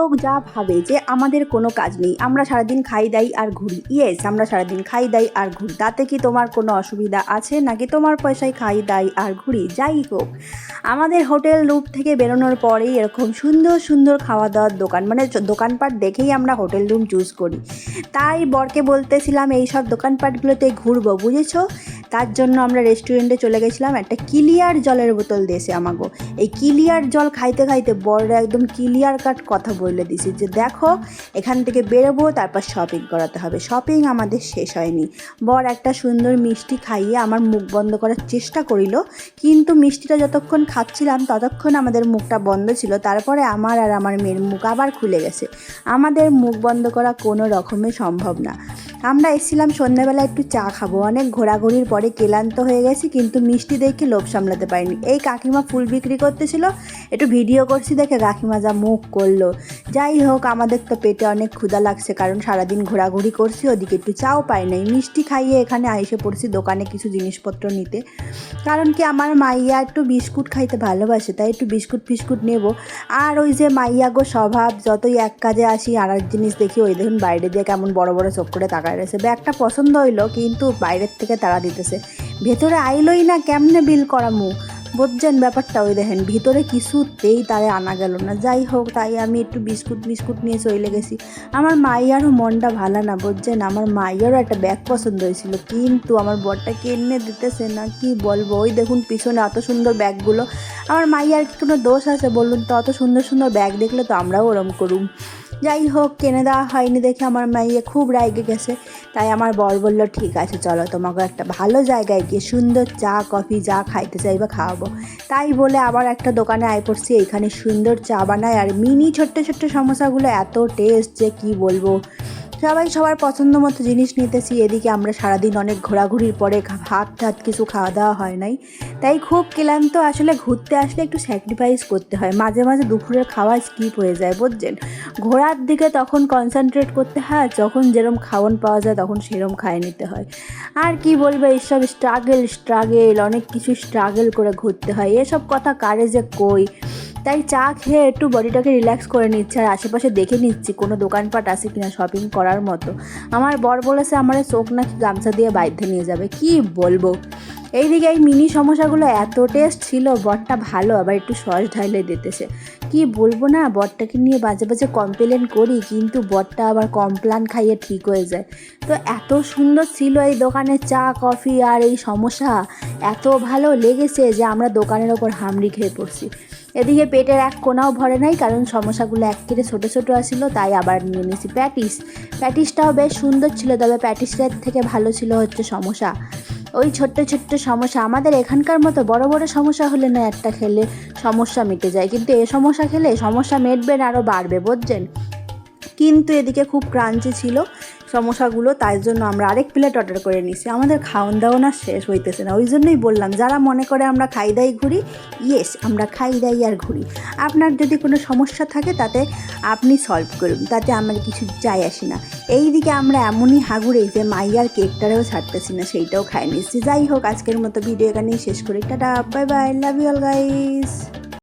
লোক যা ভাবে যে আমাদের কোনো কাজ নেই, আমরা সারাদিন খাই, দাই আর ঘুরি। ইয়েস আমরা সারাদিন খাই, দাই আর ঘুরি। তাতে কি তোমার কোনো অসুবিধা আছে? নাকি তোমার পয়সায় খাই, দাই আর ঘুরি? যাই হোক, আমাদের হোটেল রুম থেকে বেরোনোর পরেই এরকম সুন্দর সুন্দর খাওয়া দাওয়ার দোকান মানে দোকানপাট দেখেই আমরা হোটেল রুম চুজ করি। তাই বরকে বলতেছিলাম, এই সব দোকানপাটগুলোতে ঘুরবো, বুঝেছ? তার জন্য আমরা রেস্টুরেন্টে চলে গেছিলাম, একটা ক্লিয়ার জলের বোতল দিয়েছে আমাগো। এই ক্লিয়ার জল খাইতে খাইতে বড় একদম ক্লিয়ার কাট কথা বলে দিছি যে দেখো, এখান থেকে বেরোবো, তারপর শপিং করাতে হবে। শপিং আমাদের শেষ হয়নি। বর একটা সুন্দর মিষ্টি খাইয়ে আমার মুখ বন্ধ করার চেষ্টা করিল, কিন্তু মিষ্টিটা যতক্ষণ খাচ্ছিলাম ততক্ষণ আমাদের মুখটা বন্ধ ছিল। তারপরে আমার আর আমার মেয়ের মুখ আবার খুলে গেছে। আমাদের মুখ বন্ধ করা কোনো রকমে সম্ভব না। আমরা এসেছিলাম সন্ধ্যাবেলা একটু চা খাব। অনেক ঘোরাঘুরির পরে ক্লান্ত হয়ে গেছি, কিন্তু মিষ্টি দেখে লোভ সামলাতে পারিনি। এই কাকিমা ফুল বিক্রি করতেছিল, একটু ভিডিও করছি দেখে কাকিমা যা মুখ করল। যাই হোক, আমাদের তো পেটে অনেক ক্ষুধা লাগছে, কারণ সারাদিন ঘোরাঘুরি করছি, ওদিকে একটু চাও পাই নাই। মিষ্টি খাইয়ে এখানে এসে পড়ছি দোকানে কিছু জিনিসপত্র নিতে। কারণ কি, আমার মাইয়া একটু বিস্কুট খাইতে ভালোবাসে, তাই একটু বিস্কুট ফিস্কুট নেব। আর ওই যে মাইয়া গো স্বভাব, যতই এক কাজে আসি আর এক জিনিস দেখি, ওই দেখুন বাইরে দিয়ে কেমন বড় বড় চোখ করে তাকায়। রয়েছে ব্যাগটা পছন্দ হইল, কিন্তু বাইরের থেকে তারা দিতেছে। ভেতরে আইলোই না, কেমনে বিল করা করামু? বুঝছেন ব্যাপারটা ওই দেখেন, ভিতরে কিছুতেই তারে আনা গেল না। যাই হোক, তাই আমি একটু বিস্কুট বিস্কুট নিয়ে চলে গেছি। আমার মাইয়ারও মনটা ভালো না বুঝছেন আমার মাইয়ারও একটা ব্যাগ পছন্দ হয়েছিল কিন্তু আমার বরটা কিনে দিতেছে না, কি বলব? ওই দেখুন, পিছনে এত সুন্দর ব্যাগগুলো। আমার মাইয়ার কি কোনো দোষ আছে বলুন তো? অত সুন্দর সুন্দর ব্যাগ দেখলে তো আমরাও ওরম করুম। যাই হোক, কেনে দেওয়া হয়নি দেখে আমার মাইয়া খুব রাইগে গেছে। তাই আমার বর বলল, ঠিক আছে, চলো তোমাকে একটা ভালো জায়গায় গিয়ে সুন্দর চা, কফি যা খাইতে চাইবে খাওয়াবো। তাই বলে আবার একটা দোকানে আয় পড়ছি এখানে সুন্দর চা বানায়। আর মিনি ছোট্ট ছোট্ট সমস্যাগুলো এত টেস্ট যে কি বলব? সবাই সবার পছন্দ মতো জিনিস নিতেছি। এদিকে আমরা সারাদিন অনেক ঘোরাঘুরির পরে ভাত টাত কিছু খাওয়া দাওয়া হয় নাই। তাই খুব ক্লান্ত, আসলে ঘুরতে আসলে একটু স্যাক্রিফাইস করতে হয়। মাঝে মাঝে দুপুরের খাওয়া স্কিপ হয়ে যায়, বুঝছেন? ঘোরার দিকে তখন কনসেন্ট্রেট করতে হয় যখন যেরম খাওয়ান পাওয়া যায় তখন সেরম খায় নিতে হয়। আর কি বলব, এইসব স্ট্রাগেল স্ট্রাগেল অনেক কিছু স্ট্রাগেল করে ঘুরতে হয়। এসব কথা কারে যে কই? তাই চা খেয়ে একটু বডিটাকে রিল্যাক্স করে নিচ্ছে আর আশেপাশে দেখে নিচ্ছি কোনো দোকানপাট আছে কিনা শপিং করার মতো। আমার বর বলেছে, আমার চোখ নাকি গামছা দিয়ে বাইধ্যে নিয়ে যাবে। কি বলব? এইদিকে এই মিনি সমস্যাগুলো এত টেস্ট ছিল, বরটা ভালো, আবার একটু সস ঢাইলে দিতেছে। কি বলব না, বরটাকে নিয়ে বাজে বাজে কমপ্লেন করি, কিন্তু বরটা আবার কমপ্লান খাইয়ে ঠিক হয়ে যায়। তো এত সুন্দর ছিল এই দোকানে চা, কফি আর এই সমস্যা। এত ভালো লেগেছে যে আমরা দোকানের ওপর হামড়ি খেয়ে পড়ছি। এদিকে পেটের এক কোনাও ভরে নাই, কারণ সমস্যাগুলো এক কেটে ছোটো ছোটো আসছিল তাই আবার নিয়ে নিয়েছি প্যাটিস। প্যাটিসটাও বেশ সুন্দর ছিল, তবে প্যাটিসের থেকে ভালো ছিল হচ্ছে সমস্যা। ওই ছোট্ট ছোট্ট সমস্যা। আমাদের এখানকার মতো বড় বড় সমস্যা হলে না একটা খেলে সমস্যা মিটে যায়। কিন্তু এ সমস্যা খেলে সমস্যা মেটবে না আরও বাড়বে, বুঝছেন? কিন্তু এদিকে খুব ক্রাঞ্চি ছিল। সমস্যাগুলো, তাই জন্য আমরা আরেক প্লেট অর্ডার করে নিছি। আমাদের খাওয়ান দাওয়ান আর শেষ হইতেছে না, ওই জন্যই বললাম, যারা মনে করে আমরা খাই দাই ঘুরি ইয়েস আমরা খাই দাই আর ঘুরি। আপনার যদি কোনো সমস্যা থাকে, তাতে আপনি সলভ করুন, তাতে আমার কিছু যায় আসে না। এই দিকে আমরা এমনই হাগুড়ে যে মাইয়ার কেকটারেও ছাড়তেছি না, সেইটাও খাই নিচ্ছি। যাই হোক, আজকের মতো ভিডিও এখানেই শেষ করি। Tata bye bye love you all guys